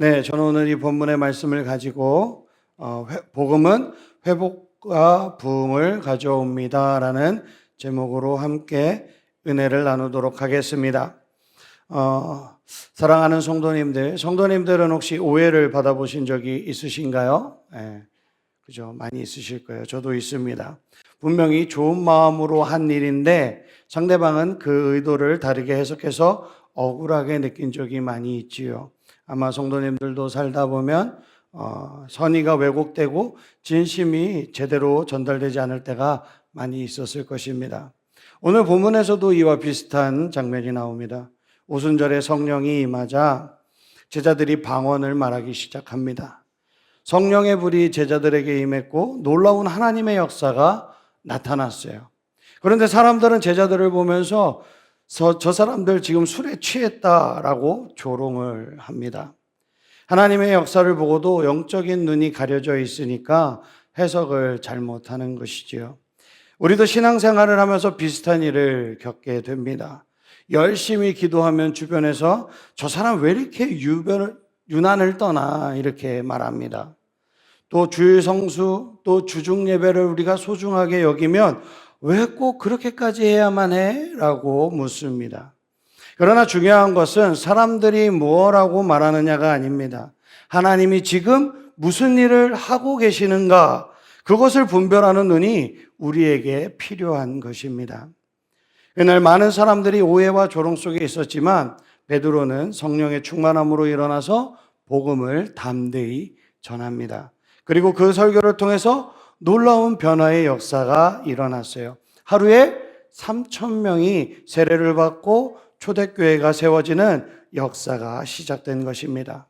네, 저는 오늘 이 본문의 말씀을 가지고 어, 회- 복음은 회복과 부흥을 가져옵니다라는 제목으로 함께 은혜를 나누도록 하겠습니다. 어, 사랑하는 성도님들, 성도님들은 혹시 오해를 받아보신 적이 있으신가요? 예, 그죠? 많이 있으실 거예요. 저도 있습니다. 분명히 좋은 마음으로 한 일인데 상대방은 그 의도를 다르게 해석해서 억울하게 느낀 적이 많이 있지요. 아마 성도님들도 살다 보면 어, 선의가 왜곡되고 진심이 제대로 전달되지 않을 때가 많이 있었을 것입니다. 오늘 본문에서도 이와 비슷한 장면이 나옵니다. 오순절에 성령이 임하자 제자들이 방언을 말하기 시작합니다. 성령의 불이 제자들에게 임했고 놀라운 하나님의 역사가 나타났어요. 그런데 사람들은 제자들을 보면서 저, 저 사람들 지금 술에 취했다라고 조롱을 합니다. 하나님의 역사를 보고도 영적인 눈이 가려져 있으니까 해석을 잘못하는 것이지요. 우리도 신앙생활을 하면서 비슷한 일을 겪게 됩니다. 열심히 기도하면 주변에서 저 사람 왜 이렇게 유변을, 유난을 떠나 이렇게 말합니다. 또 주일 성수, 또 주중 예배를 우리가 소중하게 여기면 왜 꼭 그렇게까지 해야만 해? 라고 묻습니다. 그러나 중요한 것은 사람들이 무엇라고 말하느냐가 아닙니다. 하나님이 지금 무슨 일을 하고 계시는가? 그것을 분별하는 눈이 우리에게 필요한 것입니다. 그날 많은 사람들이 오해와 조롱 속에 있었지만 베드로는 성령의 충만함으로 일어나서 복음을 담대히 전합니다. 그리고 그 설교를 통해서 놀라운 변화의 역사가 일어났어요. 하루에 3천 명이 세례를 받고 초대교회가 세워지는 역사가 시작된 것입니다.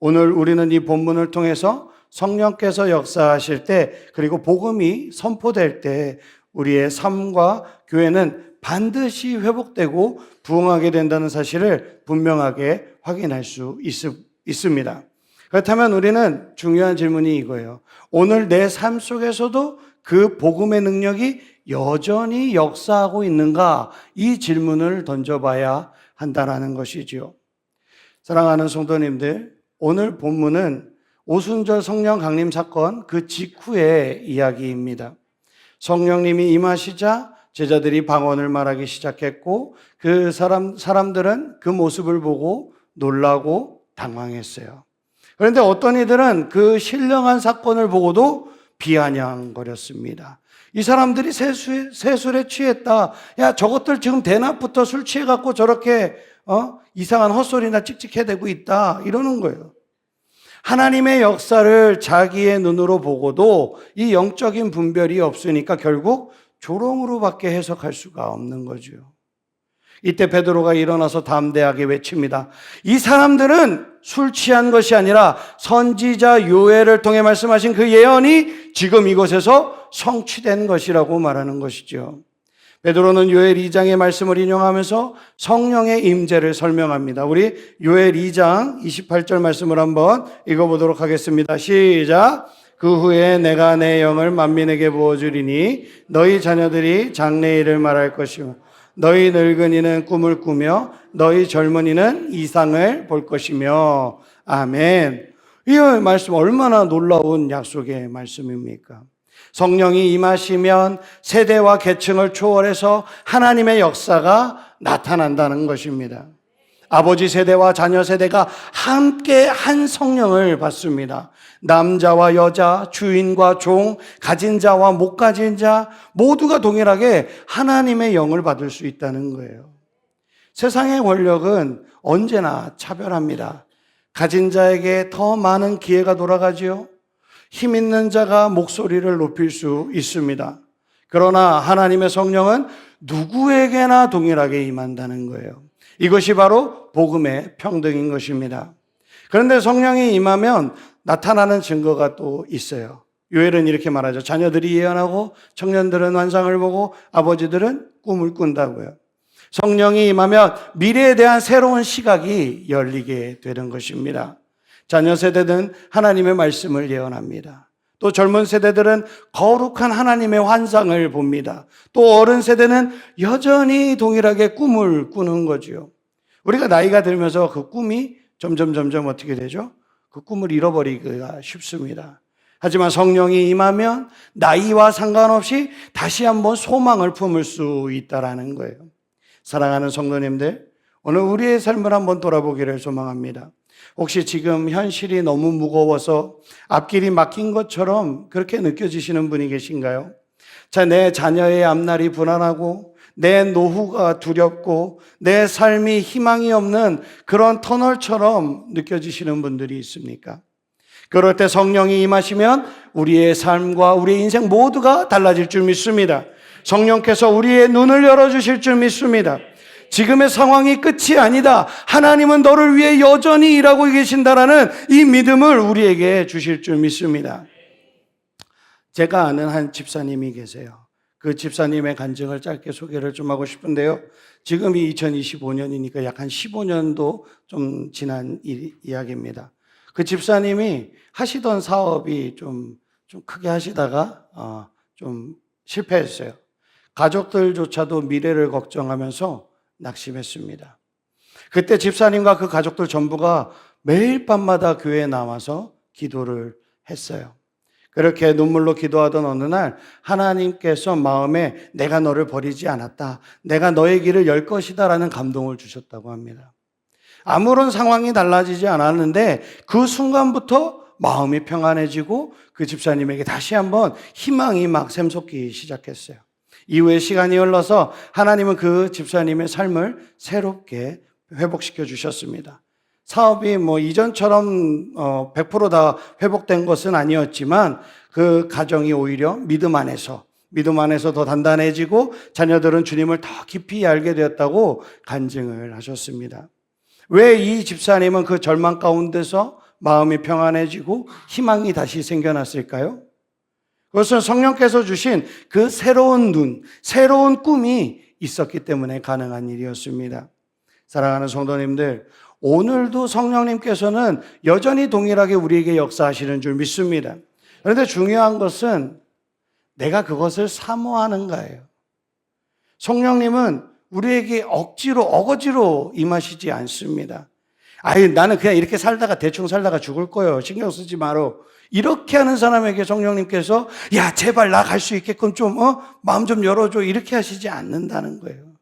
오늘 우리는 이 본문을 통해서 성령께서 역사하실 때 그리고 복음이 선포될 때 우리의 삶과 교회는 반드시 회복되고 부흥하게 된다는 사실을 분명하게 확인할 수 있, 있습니다. 그렇다면 우리는 중요한 질문이 이거예요. 오늘 내 삶 속에서도 그 복음의 능력이 여전히 역사하고 있는가? 이 질문을 던져봐야 한다라는 것이지요. 사랑하는 성도님들, 오늘 본문은 오순절 성령 강림 사건 그 직후의 이야기입니다. 성령님이 임하시자 제자들이 방언을 말하기 시작했고 그 사람 사람들은 그 모습을 보고 놀라고 당황했어요. 그런데 어떤 이들은 그 신령한 사건을 보고도 비아냥거렸습니다. 이 사람들이 세수에, 세술에 취했다. 야, 저것들 지금 대낮부터 술 취해갖고 저렇게, 어? 이상한 헛소리나 찍찍해대고 있다. 이러는 거예요. 하나님의 역사를 자기의 눈으로 보고도 이 영적인 분별이 없으니까 결국 조롱으로밖에 해석할 수가 없는 거죠. 이때 베드로가 일어나서 담대하게 외칩니다. 이 사람들은 술 취한 것이 아니라 선지자 요엘을 통해 말씀하신 그 예언이 지금 이곳에서 성취된 것이라고 말하는 것이죠. 베드로는 요엘 2장의 말씀을 인용하면서 성령의 임재를 설명합니다. 우리 요엘 2장 28절 말씀을 한번 읽어 보도록 하겠습니다. 시작. 그 후에 내가 내 영을 만민에게 부어 주리니 너희 자녀들이 장래일을 말할 것이요 너희 늙은이는 꿈을 꾸며 너희 젊은이는 이상을 볼 것이며 아멘. 이 말씀 얼마나 놀라운 약속의 말씀입니까? 성령이 임하시면 세대와 계층을 초월해서 하나님의 역사가 나타난다는 것입니다. 아버지 세대와 자녀 세대가 함께 한 성령을 받습니다. 남자와 여자, 주인과 종, 가진 자와 못 가진 자, 모두가 동일하게 하나님의 영을 받을 수 있다는 거예요. 세상의 권력은 언제나 차별합니다. 가진 자에게 더 많은 기회가 돌아가지요. 힘 있는 자가 목소리를 높일 수 있습니다. 그러나 하나님의 성령은 누구에게나 동일하게 임한다는 거예요. 이것이 바로 복음의 평등인 것입니다. 그런데 성령이 임하면 나타나는 증거가 또 있어요. 요엘은 이렇게 말하죠. 자녀들이 예언하고 청년들은 환상을 보고 아버지들은 꿈을 꾼다고요. 성령이 임하면 미래에 대한 새로운 시각이 열리게 되는 것입니다. 자녀 세대는 하나님의 말씀을 예언합니다. 또 젊은 세대들은 거룩한 하나님의 환상을 봅니다. 또 어른 세대는 여전히 동일하게 꿈을 꾸는 거지요. 우리가 나이가 들면서 그 꿈이 점점 점점 어떻게 되죠? 그 꿈을 잃어버리기가 쉽습니다. 하지만 성령이 임하면 나이와 상관없이 다시 한번 소망을 품을 수 있다라는 거예요. 사랑하는 성도님들, 오늘 우리의 삶을 한번 돌아보기를 소망합니다. 혹시 지금 현실이 너무 무거워서 앞길이 막힌 것처럼 그렇게 느껴지시는 분이 계신가요? 자, 내 자녀의 앞날이 불안하고 내 노후가 두렵고 내 삶이 희망이 없는 그런 터널처럼 느껴지시는 분들이 있습니까? 그럴 때 성령이 임하시면 우리의 삶과 우리의 인생 모두가 달라질 줄 믿습니다. 성령께서 우리의 눈을 열어주실 줄 믿습니다. 지금의 상황이 끝이 아니다. 하나님은 너를 위해 여전히 일하고 계신다라는 이 믿음을 우리에게 주실 줄 믿습니다. 제가 아는 한 집사님이 계세요. 그 집사님의 간증을 짧게 소개를 좀 하고 싶은데요. 지금이 2025년이니까 약 한 15년도 좀 지난 일, 이야기입니다. 그 집사님이 하시던 사업이 좀, 좀 크게 하시다가, 어, 좀 실패했어요. 가족들조차도 미래를 걱정하면서 낙심했습니다. 그때 집사님과 그 가족들 전부가 매일 밤마다 교회에 나와서 기도를 했어요. 그렇게 눈물로 기도하던 어느 날 하나님께서 마음에 내가 너를 버리지 않았다. 내가 너의 길을 열 것이다 라는 감동을 주셨다고 합니다. 아무런 상황이 달라지지 않았는데 그 순간부터 마음이 평안해지고 그 집사님에게 다시 한번 희망이 막 샘솟기 시작했어요. 이후에 시간이 흘러서 하나님은 그 집사님의 삶을 새롭게 회복시켜 주셨습니다. 사업이 뭐 이전처럼 어, 100%다 회복된 것은 아니었지만 그 가정이 오히려 믿음 안에서 믿음 안에서 더 단단해지고 자녀들은 주님을 더 깊이 알게 되었다고 간증을 하셨습니다. 왜 이 집사님은 그 절망 가운데서 마음이 평안해지고 희망이 다시 생겨났을까요? 그것은 성령께서 주신 그 새로운 눈, 새로운 꿈이 있었기 때문에 가능한 일이었습니다. 사랑하는 성도님들, 오늘도 성령님께서는 여전히 동일하게 우리에게 역사하시는 줄 믿습니다. 그런데 중요한 것은 내가 그것을 사모하는가예요. 성령님은 우리에게 억지로, 어거지로 임하시지 않습니다. 아니, 나는 그냥 이렇게 살다가 대충 살다가 죽을 거예요. 신경 쓰지 마라. 이렇게 하는 사람에게 성령님께서 야, 제발 나 갈 수 있게끔 좀, 어? 마음 좀 열어줘. 이렇게 하시지 않는다는 거예요.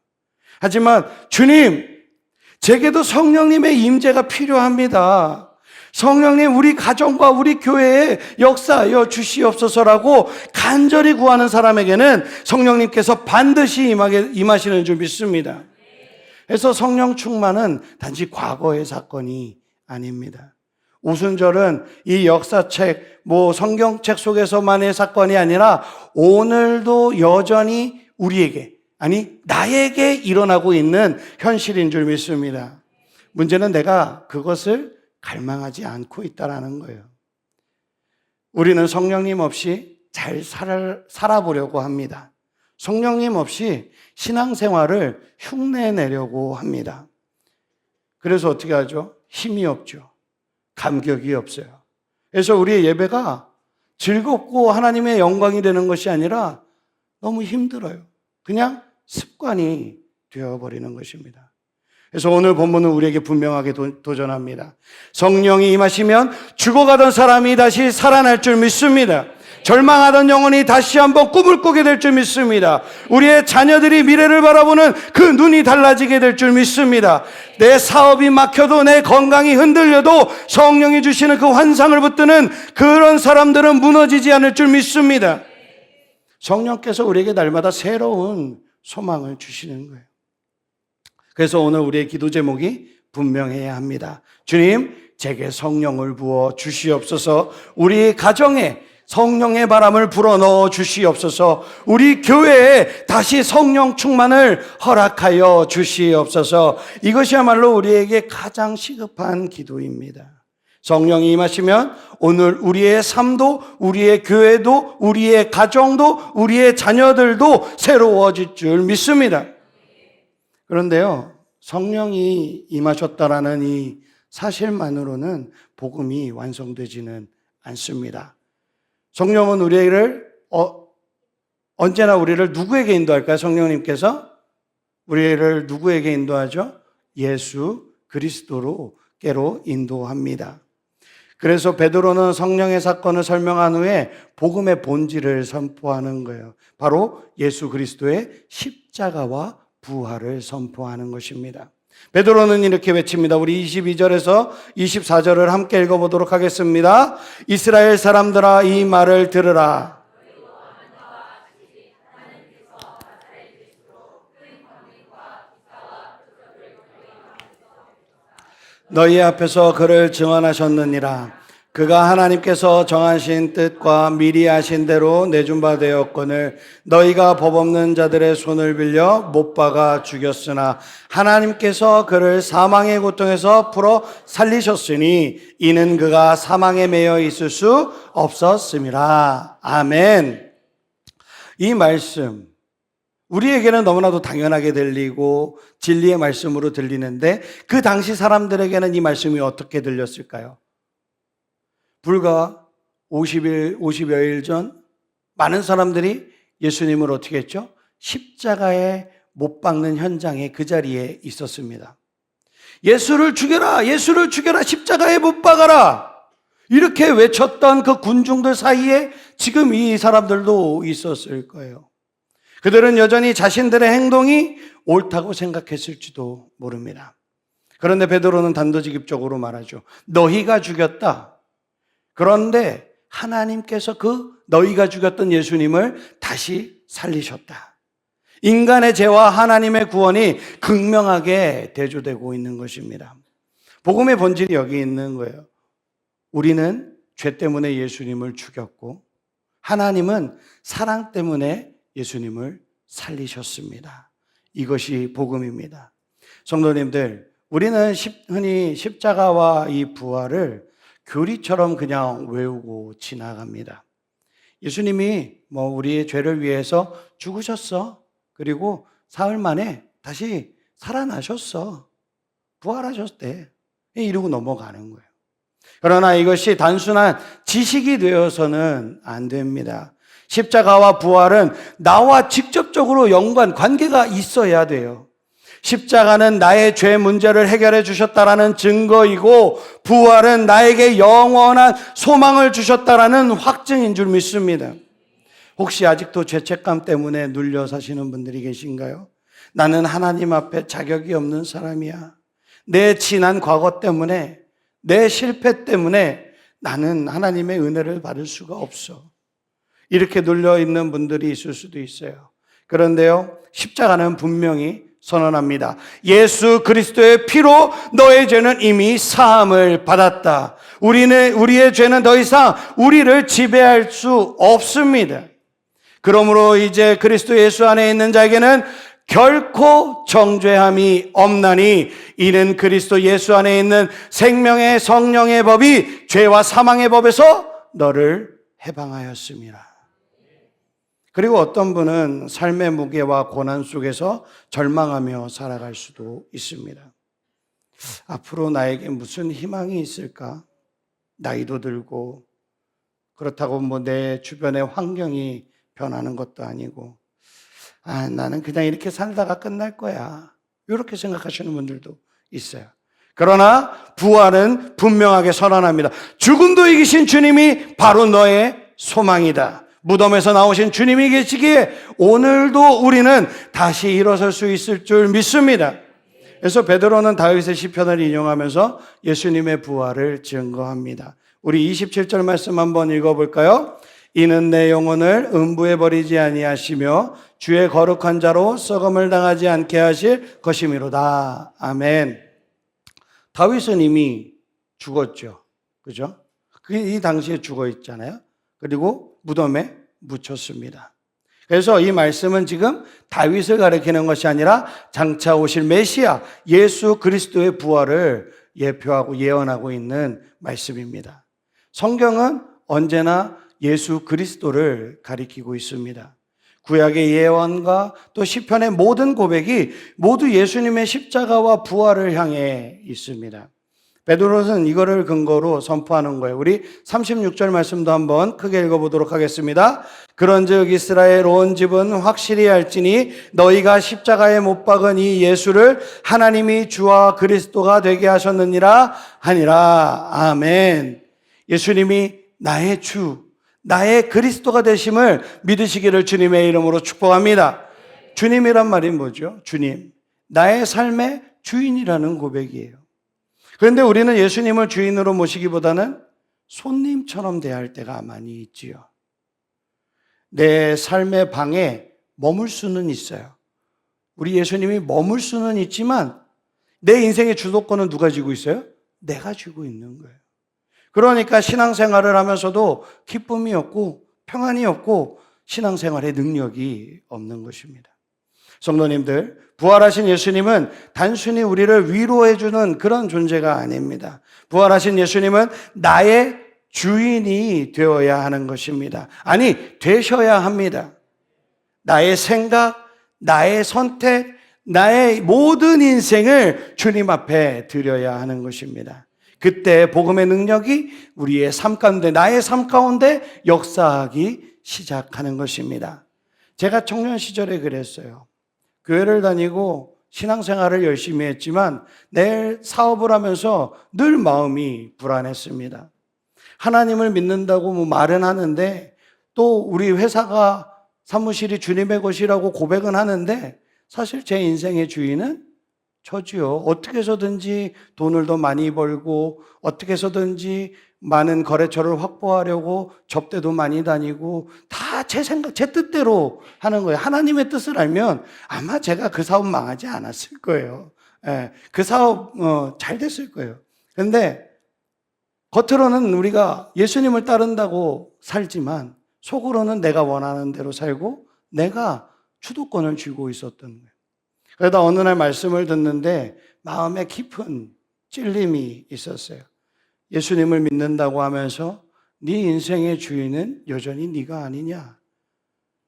하지만 주님, 제게도 성령님의 임재가 필요합니다. 성령님 우리 가정과 우리 교회에 역사하여 주시옵소서라고 간절히 구하는 사람에게는 성령님께서 반드시 임하게, 임하시는 줄 믿습니다. 그래서 성령 충만은 단지 과거의 사건이 아닙니다. 오순절은 이 역사책, 뭐 성경책 속에서만의 사건이 아니라 오늘도 여전히 우리에게, 아니, 나에게 일어나고 있는 현실인 줄 믿습니다. 문제는 내가 그것을 갈망하지 않고 있다라는 거예요. 우리는 성령님 없이 잘 살아, 살아보려고 합니다. 성령님 없이 신앙생활을 흉내내려고 합니다. 그래서 어떻게 하죠? 힘이 없죠. 감격이 없어요. 그래서 우리의 예배가 즐겁고 하나님의 영광이 되는 것이 아니라 너무 힘들어요. 그냥 습관이 되어버리는 것입니다. 그래서 오늘 본문은 우리에게 분명하게 도, 전합니다 성령이 임하시면 죽어가던 사람이 다시 살아날 줄 믿습니다. 절망하던 영혼이 다시 한번 꿈을 꾸게 될 줄 믿습니다. 우리의 자녀들이 미래를 바라보는 그 눈이 달라지게 될 줄 믿습니다. 내 사업이 막혀도 내 건강이 흔들려도 성령이 주시는 그 환상을 붙드는 그런 사람들은 무너지지 않을 줄 믿습니다. 성령께서 우리에게 날마다 새로운 소망을 주시는 거예요. 그래서 오늘 우리의 기도 제목이 분명해야 합니다. 주님, 제게 성령을 부어 주시옵소서 우리 가정에 성령의 바람을 불어 넣어 주시옵소서. 우리 교회에 다시 성령 충만을 허락하여 주시옵소서. 이것이야말로 우리에게 가장 시급한 기도입니다. 성령이 임하시면 오늘 우리의 삶도, 우리의 교회도, 우리의 가정도, 우리의 자녀들도 새로워질 줄 믿습니다. 그런데요, 성령이 임하셨다라는 이 사실만으로는 복음이 완성되지는 않습니다. 성령은 우리를 어, 언제나 우리를 누구에게 인도할까요? 성령님께서 우리를 누구에게 인도하죠? 예수 그리스도로 깨로 인도합니다. 그래서 베드로는 성령의 사건을 설명한 후에 복음의 본질을 선포하는 거예요. 바로 예수 그리스도의 십자가와 부활을 선포하는 것입니다. 베드로는 이렇게 외칩니다. 우리 22절에서 24절을 함께 읽어보도록 하겠습니다. 이스라엘 사람들아 이 말을 들으라. 너희 앞에서 그를 증언하셨느니라. 그가 하나님께서 정하신 뜻과 미리 하신 대로 내준 바 되었거늘 너희가 법 없는 자들의 손을 빌려 못 박아 죽였으나 하나님께서 그를 사망의 고통에서 풀어 살리셨으니 이는 그가 사망에 매여 있을 수 없었음이라. 아멘. 이 말씀 우리에게는 너무나도 당연하게 들리고 진리의 말씀으로 들리는데 그 당시 사람들에게는 이 말씀이 어떻게 들렸을까요? 불과 50일, 50여일 전 많은 사람들이 예수님을 어떻게 했죠? 십자가에 못 박는 현장에 그 자리에 있었습니다. 예수를 죽여라! 예수를 죽여라! 십자가에 못 박아라! 이렇게 외쳤던 그 군중들 사이에 지금 이 사람들도 있었을 거예요. 그들은 여전히 자신들의 행동이 옳다고 생각했을지도 모릅니다. 그런데 베드로는 단도직입적으로 말하죠. 너희가 죽였다. 그런데 하나님께서 그 너희가 죽였던 예수님을 다시 살리셨다. 인간의 죄와 하나님의 구원이 극명하게 대조되고 있는 것입니다. 복음의 본질이 여기 있는 거예요. 우리는 죄 때문에 예수님을 죽였고 하나님은 사랑 때문에 예수님을 살리셨습니다. 이것이 복음입니다. 성도님들, 우리는 흔히 십자가와 이 부활을 교리처럼 그냥 외우고 지나갑니다. 예수님이 뭐 우리의 죄를 위해서 죽으셨어. 그리고 사흘 만에 다시 살아나셨어. 부활하셨대. 이러고 넘어가는 거예요. 그러나 이것이 단순한 지식이 되어서는 안 됩니다. 십자가와 부활은 나와 직접적으로 연관, 관계가 있어야 돼요. 십자가는 나의 죄 문제를 해결해 주셨다라는 증거이고 부활은 나에게 영원한 소망을 주셨다라는 확증인 줄 믿습니다. 혹시 아직도 죄책감 때문에 눌려 사시는 분들이 계신가요? 나는 하나님 앞에 자격이 없는 사람이야. 내 지난 과거 때문에, 내 실패 때문에 나는 하나님의 은혜를 받을 수가 없어. 이렇게 눌려 있는 분들이 있을 수도 있어요. 그런데요, 십자가는 분명히 선언합니다. 예수 그리스도의 피로 너의 죄는 이미 사함을 받았다. 우리는 우리의 죄는 더 이상 우리를 지배할 수 없습니다. 그러므로 이제 그리스도 예수 안에 있는 자에게는 결코 정죄함이 없나니 이는 그리스도 예수 안에 있는 생명의 성령의 법이 죄와 사망의 법에서 너를 해방하였습니다. 그리고 어떤 분은 삶의 무게와 고난 속에서 절망하며 살아갈 수도 있습니다. 앞으로 나에게 무슨 희망이 있을까? 나이도 들고, 그렇다고 뭐 내 주변의 환경이 변하는 것도 아니고, 아, 나는 그냥 이렇게 살다가 끝날 거야. 이렇게 생각하시는 분들도 있어요. 그러나 부활은 분명하게 선언합니다. 죽음도 이기신 주님이 바로 너의 소망이다. 무덤에서 나오신 주님이 계시기에 오늘도 우리는 다시 일어설 수 있을 줄 믿습니다. 그래서 베드로는 다윗의 시편을 인용하면서 예수님의 부활을 증거합니다. 우리 27절 말씀 한번 읽어 볼까요? 이는 내 영혼을 음부에 버리지 아니하시며 주의 거룩한 자로 썩음을 당하지 않게 하실 것이미로다. 아멘. 다윗은 이미 죽었죠. 그죠? 이 당시에 죽어 있잖아요. 그리고 무덤에 묻혔습니다. 그래서 이 말씀은 지금 다윗을 가리키는 것이 아니라 장차 오실 메시아 예수 그리스도의 부활을 예표하고 예언하고 있는 말씀입니다. 성경은 언제나 예수 그리스도를 가리키고 있습니다. 구약의 예언과 또 시편의 모든 고백이 모두 예수님의 십자가와 부활을 향해 있습니다. 베드로는 이거를 근거로 선포하는 거예요. 우리 36절 말씀도 한번 크게 읽어보도록 하겠습니다. 그런즉 이스라엘 온 집은 확실히 알지니 너희가 십자가에 못 박은 이 예수를 하나님이 주와 그리스도가 되게 하셨느니라 하니라. 아멘. 예수님이 나의 주, 나의 그리스도가 되심을 믿으시기를 주님의 이름으로 축복합니다. 주님이란 말이 뭐죠? 주님. 나의 삶의 주인이라는 고백이에요. 그런데 우리는 예수님을 주인으로 모시기보다는 손님처럼 대할 때가 많이 있지요. 내 삶의 방에 머물 수는 있어요. 우리 예수님이 머물 수는 있지만 내 인생의 주도권은 누가 쥐고 있어요? 내가 쥐고 있는 거예요. 그러니까 신앙생활을 하면서도 기쁨이 없고 평안이 없고 신앙생활의 능력이 없는 것입니다. 성도님들, 부활하신 예수님은 단순히 우리를 위로해주는 그런 존재가 아닙니다. 부활하신 예수님은 나의 주인이 되어야 하는 것입니다. 아니, 되셔야 합니다. 나의 생각, 나의 선택, 나의 모든 인생을 주님 앞에 드려야 하는 것입니다. 그때 복음의 능력이 우리의 삶 가운데, 나의 삶 가운데 역사하기 시작하는 것입니다. 제가 청년 시절에 그랬어요. 교회를 다니고 신앙생활을 열심히 했지만 내 사업을 하면서 늘 마음이 불안했습니다. 하나님을 믿는다고 뭐 말은 하는데 또 우리 회사가 사무실이 주님의 것이라고 고백은 하는데 사실 제 인생의 주인은 저지요. 어떻게 해서든지 돈을 더 많이 벌고 어떻게 해서든지 많은 거래처를 확보하려고 접대도 많이 다니고 다 제 생각, 제 뜻대로 하는 거예요. 하나님의 뜻을 알면 아마 제가 그 사업 망하지 않았을 거예요. 예, 그 사업 어, 잘 됐을 거예요. 그런데 겉으로는 우리가 예수님을 따른다고 살지만 속으로는 내가 원하는 대로 살고 내가 주도권을 쥐고 있었던 거예요. 그러다 어느 날 말씀을 듣는데 마음에 깊은 찔림이 있었어요. 예수님을 믿는다고 하면서 네 인생의 주인은 여전히 네가 아니냐.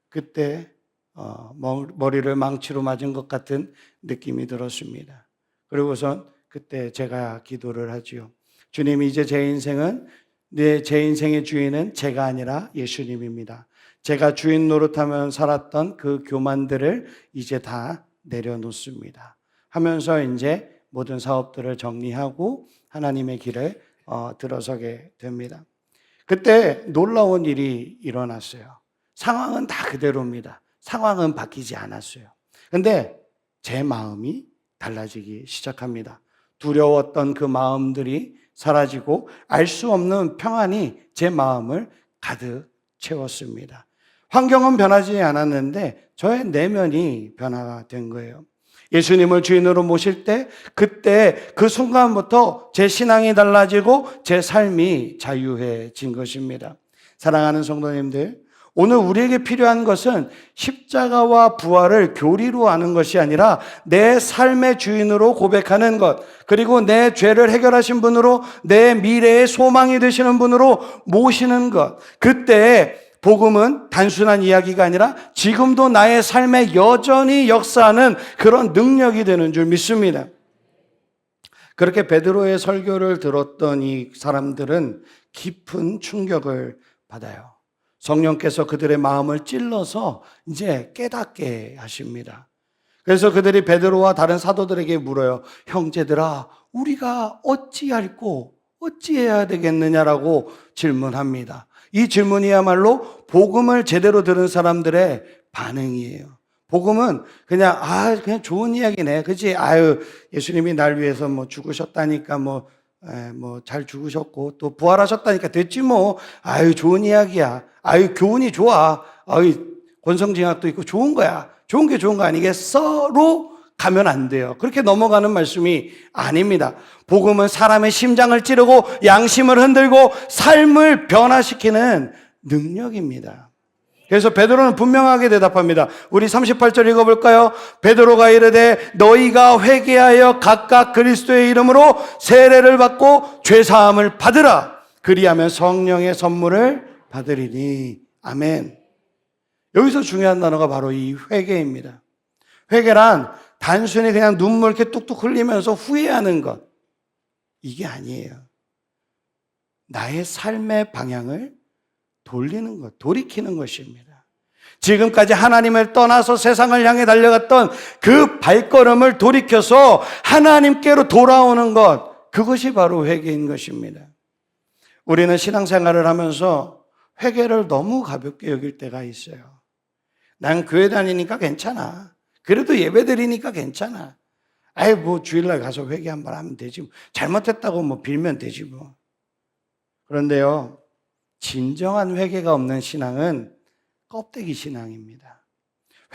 그때 어, 머리를 망치로 맞은 것 같은 느낌이 들었습니다. 그리고선 그때 제가 기도를 하지요. 주님 이제 제 인생은 내제 인생의 주인은 제가 아니라 예수님입니다. 제가 주인 노릇하면 살았던 그 교만들을 이제 다 내려놓습니다. 하면서 이제 모든 사업들을 정리하고 하나님의 길을 어, 들어서게 됩니다. 그때 놀라운 일이 일어났어요. 상황은 다 그대로입니다. 상황은 바뀌지 않았어요. 근데 제 마음이 달라지기 시작합니다. 두려웠던 그 마음들이 사라지고 알 수 없는 평안이 제 마음을 가득 채웠습니다. 환경은 변하지 않았는데 저의 내면이 변화가 된 거예요. 예수님을 주인으로 모실 때 그때 그 순간부터 제 신앙이 달라지고 제 삶이 자유해진 것입니다. 사랑하는 성도님들, 오늘 우리에게 필요한 것은 십자가와 부활을 교리로 아는 것이 아니라 내 삶의 주인으로 고백하는 것, 그리고 내 죄를 해결하신 분으로 내 미래의 소망이 되시는 분으로 모시는 것. 그때 복음은 단순한 이야기가 아니라 지금도 나의 삶에 여전히 역사하는 그런 능력이 되는 줄 믿습니다. 그렇게 베드로의 설교를 들었던 이 사람들은 깊은 충격을 받아요. 성령께서 그들의 마음을 찔러서 이제 깨닫게 하십니다. 그래서 그들이 베드로와 다른 사도들에게 물어요. 형제들아, 우리가 어찌할꼬 어찌해야 되겠느냐라고 질문합니다. 이 질문이야말로 복음을 제대로 들은 사람들의 반응이에요. 복음은 그냥 아 그냥 좋은 이야기네, 그지? 아유 예수님이 날 위해서 뭐 죽으셨다니까 뭐 뭐잘 죽으셨고 또 부활하셨다니까 됐지 뭐. 아유 좋은 이야기야. 아유 교훈이 좋아. 아유 권성징악도 있고 좋은 거야. 좋은 게 좋은 거 아니겠어로 가면 안 돼요. 그렇게 넘어가는 말씀이 아닙니다. 복음은 사람의 심장을 찌르고 양심을 흔들고 삶을 변화시키는 능력입니다. 그래서 베드로는 분명하게 대답합니다. 우리 38절 읽어볼까요? 베드로가 이르되 너희가 회개하여 각각 그리스도의 이름으로 세례를 받고 죄사함을 받으라. 그리하면 성령의 선물을 받으리니. 아멘. 여기서 중요한 단어가 바로 이 회개입니다. 회개란 단순히 그냥 눈물 이렇게 뚝뚝 흘리면서 후회하는 것. 이게 아니에요. 나의 삶의 방향을 돌리는 것, 돌이키는 것입니다. 지금까지 하나님을 떠나서 세상을 향해 달려갔던 그 발걸음을 돌이켜서 하나님께로 돌아오는 것, 그것이 바로 회개인 것입니다. 우리는 신앙생활을 하면서 회개를 너무 가볍게 여길 때가 있어요. 난 교회 다니니까 괜찮아. 그래도 예배 드리니까 괜찮아. 아이, 뭐 주일날 가서 회개 한 번 하면 되지. 뭐. 잘못했다고 뭐 빌면 되지 뭐. 그런데요, 진정한 회개가 없는 신앙은 껍데기 신앙입니다.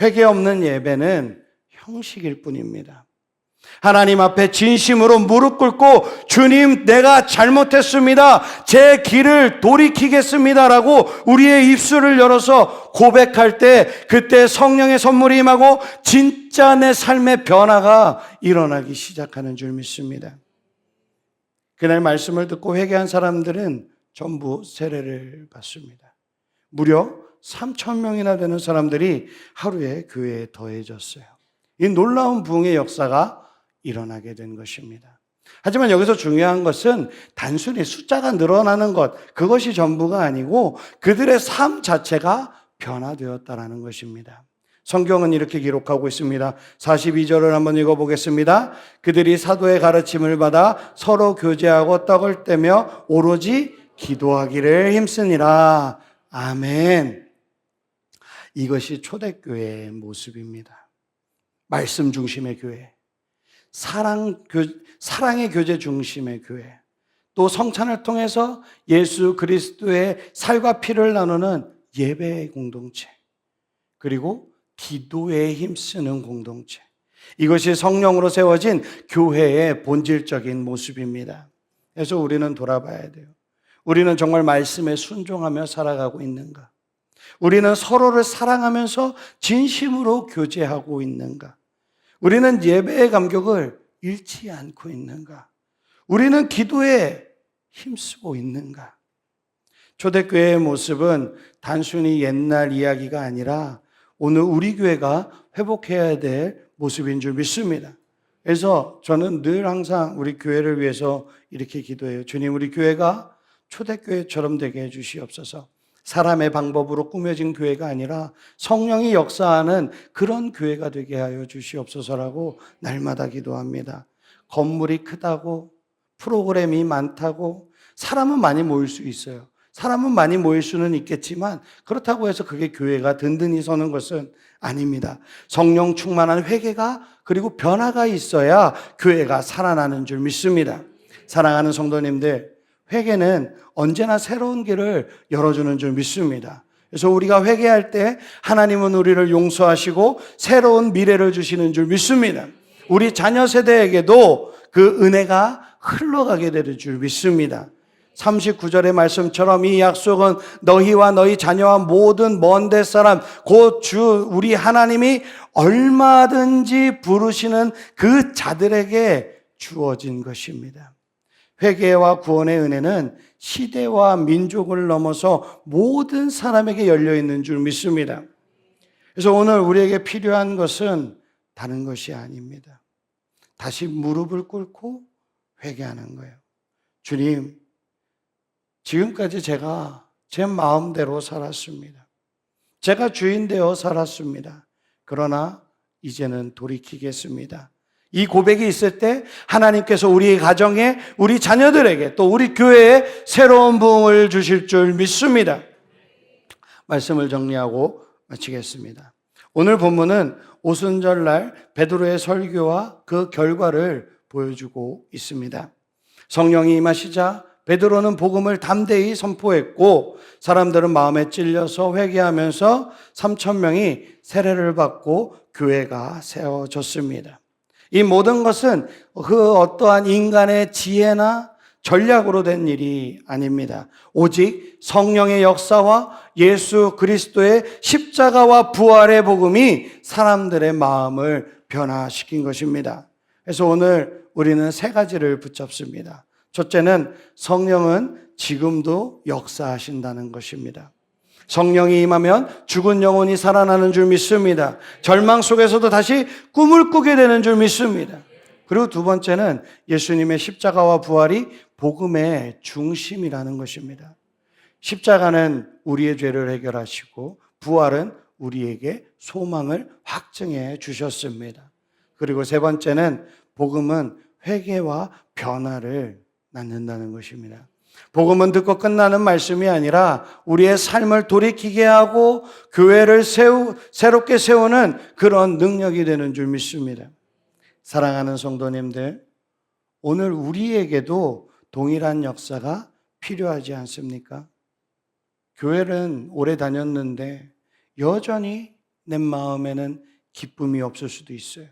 회개 없는 예배는 형식일 뿐입니다. 하나님 앞에 진심으로 무릎 꿇고 주님 내가 잘못했습니다. 제 길을 돌이키겠습니다라고 우리의 입술을 열어서 고백할 때 그때 성령의 선물이 임하고 진짜 내 삶의 변화가 일어나기 시작하는 줄 믿습니다. 그날 말씀을 듣고 회개한 사람들은 전부 세례를 받습니다. 무려 3천 명이나 되는 사람들이 하루에 교회에 더해졌어요. 이 놀라운 부흥의 역사가 일어나게 된 것입니다. 하지만 여기서 중요한 것은 단순히 숫자가 늘어나는 것, 그것이 전부가 아니고 그들의 삶 자체가 변화되었다라는 것입니다. 성경은 이렇게 기록하고 있습니다. 42절을 한번 읽어보겠습니다. 그들이 사도의 가르침을 받아 서로 교제하고 떡을 떼며 오로지 기도하기를 힘쓰니라. 아멘. 이것이 초대교회의 모습입니다. 말씀 중심의 교회. 사랑, 교, 사랑의 교제 중심의 교회. 또 성찬을 통해서 예수 그리스도의 살과 피를 나누는 예배의 공동체. 그리고 기도에 힘쓰는 공동체. 이것이 성령으로 세워진 교회의 본질적인 모습입니다. 그래서 우리는 돌아봐야 돼요. 우리는 정말 말씀에 순종하며 살아가고 있는가? 우리는 서로를 사랑하면서 진심으로 교제하고 있는가? 우리는 예배의 감격을 잃지 않고 있는가? 우리는 기도에 힘쓰고 있는가? 초대교회의 모습은 단순히 옛날 이야기가 아니라 오늘 우리 교회가 회복해야 될 모습인 줄 믿습니다. 그래서 저는 늘 항상 우리 교회를 위해서 이렇게 기도해요. 주님, 우리 교회가 초대교회처럼 되게 해주시옵소서. 사람의 방법으로 꾸며진 교회가 아니라 성령이 역사하는 그런 교회가 되게 하여 주시옵소서라고 날마다 기도합니다. 건물이 크다고 프로그램이 많다고 사람은 많이 모일 수 있어요. 사람은 많이 모일 수는 있겠지만 그렇다고 해서 그게 교회가 든든히 서는 것은 아닙니다. 성령 충만한 회개가 그리고 변화가 있어야 교회가 살아나는 줄 믿습니다. 사랑하는 성도님들, 회개는 언제나 새로운 길을 열어주는 줄 믿습니다. 그래서 우리가 회개할 때 하나님은 우리를 용서하시고 새로운 미래를 주시는 줄 믿습니다. 우리 자녀 세대에게도 그 은혜가 흘러가게 될 줄 믿습니다. 39절의 말씀처럼 이 약속은 너희와 너희 자녀와 모든 먼 데 사람 곧 주 우리 하나님이 얼마든지 부르시는 그 자들에게 주어진 것입니다. 회개와 구원의 은혜는 시대와 민족을 넘어서 모든 사람에게 열려 있는 줄 믿습니다. 그래서 오늘 우리에게 필요한 것은 다른 것이 아닙니다. 다시 무릎을 꿇고 회개하는 거예요. 주님, 지금까지 제가 제 마음대로 살았습니다. 제가 주인 되어 살았습니다. 그러나 이제는 돌이키겠습니다. 이 고백이 있을 때 하나님께서 우리 가정에 우리 자녀들에게 또 우리 교회에 새로운 부흥을 주실 줄 믿습니다. 말씀을 정리하고 마치겠습니다. 오늘 본문은 오순절날 베드로의 설교와 그 결과를 보여주고 있습니다. 성령이 임하시자 베드로는 복음을 담대히 선포했고 사람들은 마음에 찔려서 회개하면서 3천 명이 세례를 받고 교회가 세워졌습니다. 이 모든 것은 그 어떠한 인간의 지혜나 전략으로 된 일이 아닙니다. 오직 성령의 역사와 예수 그리스도의 십자가와 부활의 복음이 사람들의 마음을 변화시킨 것입니다. 그래서 오늘 우리는 세 가지를 붙잡습니다. 첫째는 성령은 지금도 역사하신다는 것입니다. 성령이 임하면 죽은 영혼이 살아나는 줄 믿습니다. 절망 속에서도 다시 꿈을 꾸게 되는 줄 믿습니다. 그리고 두 번째는 예수님의 십자가와 부활이 복음의 중심이라는 것입니다. 십자가는 우리의 죄를 해결하시고 부활은 우리에게 소망을 확증해 주셨습니다. 그리고 세 번째는 복음은 회개와 변화를 낳는다는 것입니다. 복음은 듣고 끝나는 말씀이 아니라 우리의 삶을 돌이키게 하고 교회를 세우, 새롭게 세우는 그런 능력이 되는 줄 믿습니다. 사랑하는 성도님들, 오늘 우리에게도 동일한 역사가 필요하지 않습니까? 교회는 오래 다녔는데 여전히 내 마음에는 기쁨이 없을 수도 있어요.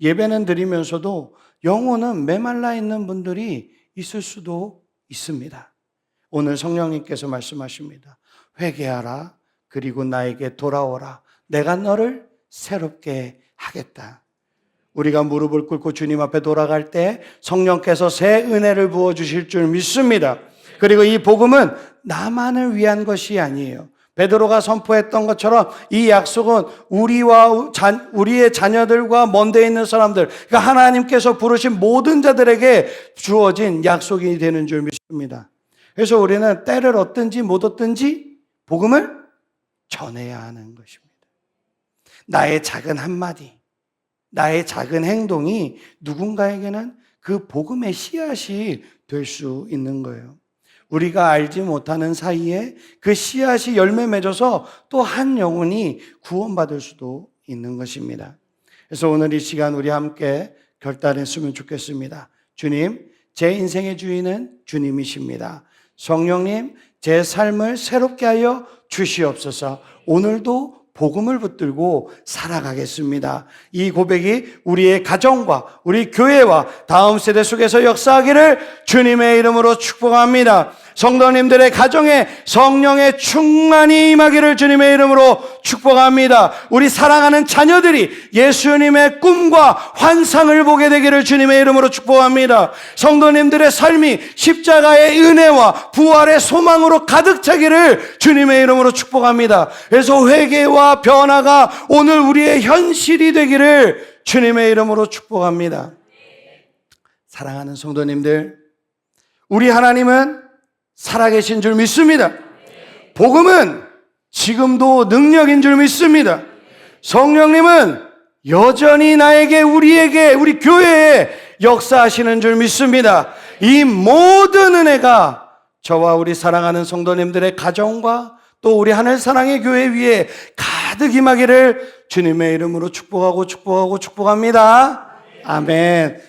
예배는 드리면서도 영혼은 메말라 있는 분들이 있을 수도 있습니다. 오늘 성령님께서 말씀하십니다. 회개하라. 그리고 나에게 돌아오라. 내가 너를 새롭게 하겠다. 우리가 무릎을 꿇고 주님 앞에 돌아갈 때 성령께서 새 은혜를 부어 주실 줄 믿습니다. 그리고 이 복음은 나만을 위한 것이 아니에요. 베드로가 선포했던 것처럼 이 약속은 우리와 자, 우리의 자녀들과 먼데 있는 사람들, 그러니까 하나님께서 부르신 모든 자들에게 주어진 약속이 되는 줄 믿습니다. 그래서 우리는 때를 얻든지 못 얻든지 복음을 전해야 하는 것입니다. 나의 작은 한마디, 나의 작은 행동이 누군가에게는 그 복음의 씨앗이 될 수 있는 거예요. 우리가 알지 못하는 사이에 그 씨앗이 열매 맺어서 또 한 영혼이 구원받을 수도 있는 것입니다. 그래서 오늘 이 시간 우리 함께 결단했으면 좋겠습니다. 주님, 제 인생의 주인은 주님이십니다. 성령님, 제 삶을 새롭게 하여 주시옵소서. 오늘도 복음을 붙들고 살아가겠습니다. 이 고백이 우리의 가정과 우리 교회와 다음 세대 속에서 역사하기를 주님의 이름으로 축복합니다. 성도님들의 가정에 성령의 충만이 임하기를 주님의 이름으로 축복합니다. 우리 사랑하는 자녀들이 예수님의 꿈과 환상을 보게 되기를 주님의 이름으로 축복합니다. 성도님들의 삶이 십자가의 은혜와 부활의 소망으로 가득 차기를 주님의 이름으로 축복합니다. 그래서 회개와 변화가 오늘 우리의 현실이 되기를 주님의 이름으로 축복합니다. 사랑하는 성도님들, 우리 하나님은 살아계신 줄 믿습니다. 복음은 지금도 능력인 줄 믿습니다. 성령님은 여전히 나에게, 우리에게, 우리 교회에 역사하시는 줄 믿습니다. 이 모든 은혜가 저와 우리 사랑하는 성도님들의 가정과 또 우리 하늘 사랑의 교회 위에 가득 임하기를 주님의 이름으로 축복하고 축복하고 축복합니다. 아멘.